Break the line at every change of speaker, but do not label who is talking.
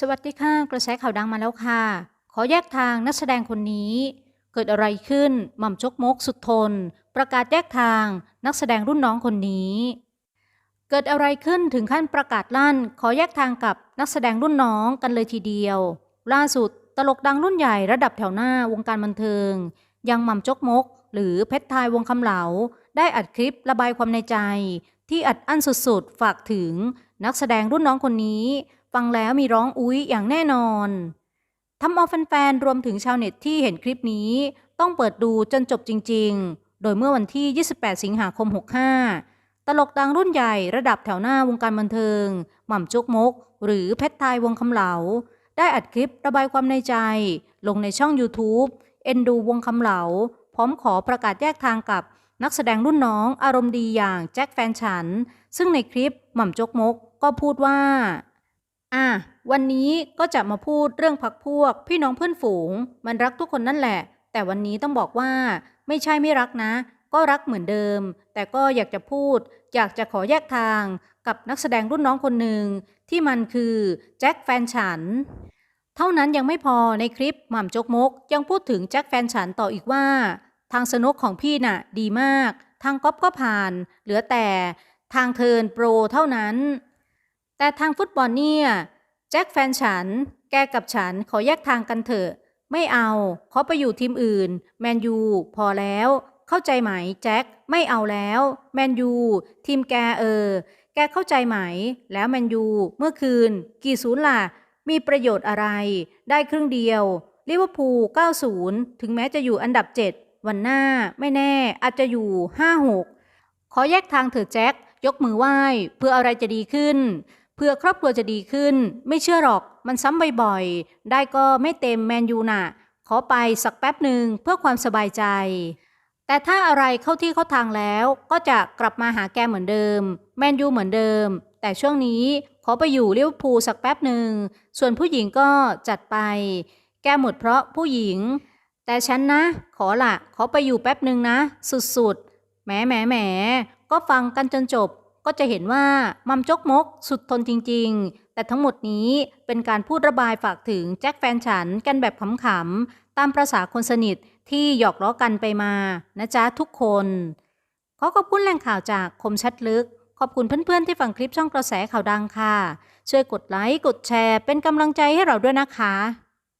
สวัสดีค่ะ กระแสข่าวดังมาแล้วค่ะ ขอแยกทางนักแสดงคนนี้ เกิดอะไรขึ้นหม่ำจกมกสุดทน ประกาศแยกทางนักแสดงรุ่นน้องคนนี้ เกิดอะไรขึ้นถึงขั้นประกาศลั่น ขอแยกทางกับนักแสดงรุ่นน้องกันเลยทีเดียว ล่าสุดตลกดังรุ่นใหญ่ระดับแถวหน้าวงการบันเทิง ยังหม่ำจกมก หรือเพชรทายวงคำเหลา ได้อัดคลิประบายความในใจ ที่อัดอั้นสุดๆฝากถึงนักแสดงรุ่นน้องคนนี้ ฟังแล้วมีร้องอุ๊ยอย่างแน่นอนทำเอาแฟนๆรวมถึงชาวเน็ตที่เห็นคลิปนี้ ต้องเปิดดูจนจบจริง ๆ โดยเมื่อวันที่ 28 สิงหาคม 65 ตลกดังรุ่นใหญ่ระดับแถวหน้าวงการบันเทิง หม่ำจุกมก หรือเพชรไทยวงคำเหลา ได้อัดคลิประบายความในใจ ลงในช่อง YouTube เอ็นดูวงคำเหลา พร้อมขอประกาศแยกทางกับนักแสดงรุ่นน้องอารมณ์ดีอย่างแจ็คแฟนฉัน ซึ่งในคลิปหม่ำจกมกก็พูดว่า อะวันนี้ก็จะมาพูดเรื่องพักพวก พี่น้องเพื่อนฝูง มันรักทุกคนนั่นแหละ แต่วันนี้ต้องบอกว่า ไม่ใช่ไม่รักนะ ก็รักเหมือนเดิม แต่ก็อยากจะพูด อยากจะขอแยกทางกับนักแสดงรุ่นน้องคนหนึ่งที่มันคือแจ็คแฟนฉัน เท่านั้นยังไม่พอในคลิปหม่ำจกมก ยังพูดถึงแจ็คแฟนฉันต่ออีกว่า ทางสนุกของพี่น่ะ ดีมาก ทางก๊อปก็ผ่าน เหลือแต่ทางเทิร์นโปรเท่านั้น แต่ทางฟุตบอลเนี่ย จ็คแฟนฉัน แกกับฉันขอแยกทางกันเถอะ ไม่เอาขอไปอยู่ทีมอื่น แมนยู พอแล้ว เข้าใจไหมแจ็ค ไม่เอาแล้ว แมนยู ทีมแกเออ แกเข้าใจไหม แล้วแมนยู เมื่อคืน กี่ศูนย์ล่ะ มีประโยชน์อะไร ได้ครึ่งเดียวลิเวอร์พูล90 ถึงแม้จะอยู่อันดับ 7 วันหน้าไม่แน่ อาจจะอยู่ 5-6 ขอแยกทางเถอะแจ็ค ยกมือไหว้ เพื่ออะไรจะดีขึ้น เพื่อครอบครัวจะดีขึ้น ไม่เชื่อหรอกมันซ้ำบ่อยๆ ได้ก็ไม่เต็มแมนยูน่ะ ขอไปสักแป๊บหนึ่งเพื่อความสบายใจ แต่ถ้าอะไรเข้าที่เข้าทางแล้วก็จะกลับมาหาแกเหมือนเดิม แมนยูเหมือนเดิม แต่ช่วงนี้ขอไปอยู่เลิเวอร์พูสักแป๊บหนึ่ง ส่วนผู้หญิงก็จัดไป แกหมดเพราะผู้หญิง แต่ฉันนะ ขอละขอไปอยู่แป๊บหนึ่งนะ สุดๆแหมแหมแหมก็ฟังกันจนจบ ก็จะเห็นว่ามัมจกมกสุดทนจริง ๆ แต่ทั้งหมดนี้เป็นการพูดระบายฝากถึงแจ็คแฟนฉันกันแบบขำๆ ตามประษาคนสนิทที่หยอกล้อกันไปมานะจ๊ะทุกคน ขอขอบคุณแหล่งข่าวจากคมชัดลึก ขอบคุณเพื่อนๆที่ฟังคลิปช่องกระแสข่าวดังค่ะ ช่วยกดไลค์กดแชร์เป็นกำลังใจให้เราด้วยนะคะ